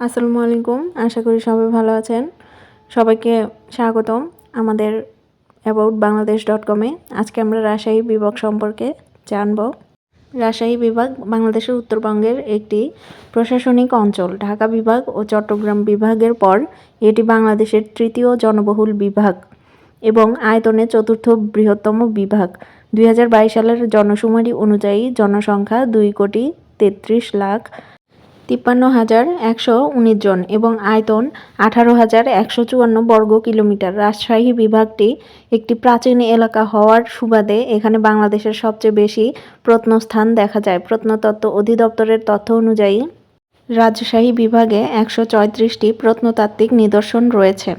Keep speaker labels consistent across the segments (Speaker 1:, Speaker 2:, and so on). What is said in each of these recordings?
Speaker 1: আসসালামু আলাইকুম। আশা করি সবাই ভালো আছেন। সবাইকে স্বাগতম আমাদের অ্যাবাউট বাংলাদেশ ডট কমে আজকে আমরা রাজশাহী বিভাগ সম্পর্কে জানব। রাজশাহী বিভাগ বাংলাদেশের উত্তরবঙ্গের একটি প্রশাসনিক অঞ্চল। ঢাকা বিভাগ ও চট্টগ্রাম বিভাগের পর এটি বাংলাদেশের তৃতীয় জনবহুল বিভাগ এবং আয়তনে চতুর্থ বৃহত্তম বিভাগ। দুই হাজার বাইশ সালের জনশুমারি অনুযায়ী জনসংখ্যা দুই কোটি তেত্রিশ লাখ তিপ্পান্ন হাজার একশো উনিশ জন এবং আয়তন আঠারো হাজার একশো চুয়ান্ন বর্গ কিলোমিটার রাজশাহী বিভাগটি একটি প্রাচীন এলাকা হওয়ার সুবাদে এখানে বাংলাদেশের সবচেয়ে বেশি প্রত্নস্থান দেখা যায়। প্রত্নতত্ত্ব অধিদপ্তরের তথ্য অনুযায়ী রাজশাহী বিভাগে একশো চৌত্রিশটি প্রত্নতাত্ত্বিক নিদর্শন রয়েছে।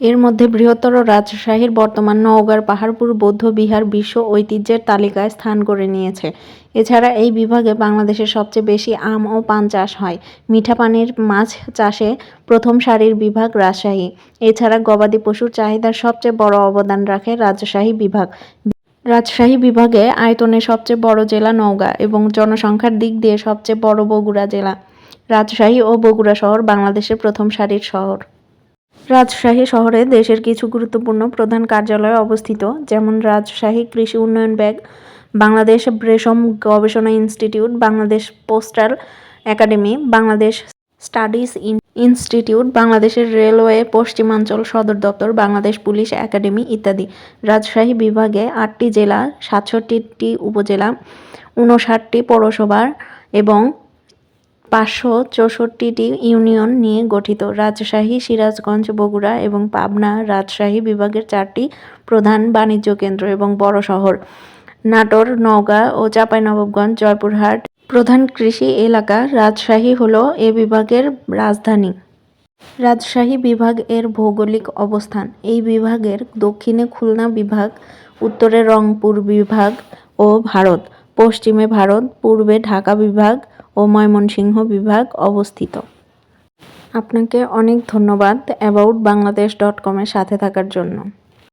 Speaker 1: এর মধ্যে বৃহত্তর রাজশাহীর বর্তমান নওগাঁর পাহাড়পুর, বৌদ্ধ বিহার, বিশ্ব ঐতিহ্যের তালিকায় স্থান করে নিয়েছে। এছাড়া এই বিভাগে বাংলাদেশের সবচেয়ে বেশি আম ও পান চাষ হয়। মিঠা পানির মাছ চাষে প্রথম সারির বিভাগ রাজশাহী। এছাড়া গবাদি পশুর চাহিদার সবচেয়ে বড় অবদান রাখে রাজশাহী বিভাগ। রাজশাহী বিভাগে আয়তনে সবচেয়ে বড় জেলা নওগাঁ এবং জনসংখ্যার দিক দিয়ে সবচেয়ে বড় বগুড়া জেলা। রাজশাহী ও বগুড়া শহর বাংলাদেশের প্রথম সারির শহর। রাজশাহী শহরে দেশের কিছু গুরুত্বপূর্ণ প্রধান কার্যালয় অবস্থিত, যেমন রাজশাহী কৃষি উন্নয়ন ব্যাগ, বাংলাদেশ রেশম গবেষণা institute, Bangladesh postal academy, Bangladesh studies institute, বাংলাদেশের রেলওয়ে, পশ্চিমাঞ্চল সদর দপ্তর, বাংলাদেশ পুলিশ একাডেমি ইত্যাদি। রাজশাহী বিভাগে আটটি জেলা, সাতষট্টিটি উপজেলা উনষাটটি পৌরসভা এবং পাঁচশো চৌষট্টিটি ইউনিয়ন নিয়ে গঠিত। রাজশাহী, সিরাজগঞ্জ, বগুড়া এবং পাবনা রাজশাহী বিভাগের চারটি প্রধান বাণিজ্য কেন্দ্র এবং বড় শহর। নাটোর, নওগাঁ ও চাঁপাইনবাবগঞ্জ, জয়পুরহাট প্রধান কৃষি এলাকা। রাজশাহী হল এ বিভাগের রাজধানী। রাজশাহী বিভাগ এর ভৌগোলিক অবস্থান। এই বিভাগের দক্ষিণে খুলনা বিভাগ, উত্তরে রংপুর বিভাগ ও ভারত। পশ্চিমে ভারত, পূর্বে ঢাকা বিভাগ ও ময়মনসিংহ বিভাগ অবস্থিত। আপনাকে অনেক ধন্যবাদ অ্যাবাউট বাংলাদেশ ডট কমের সাথে থাকার জন্য।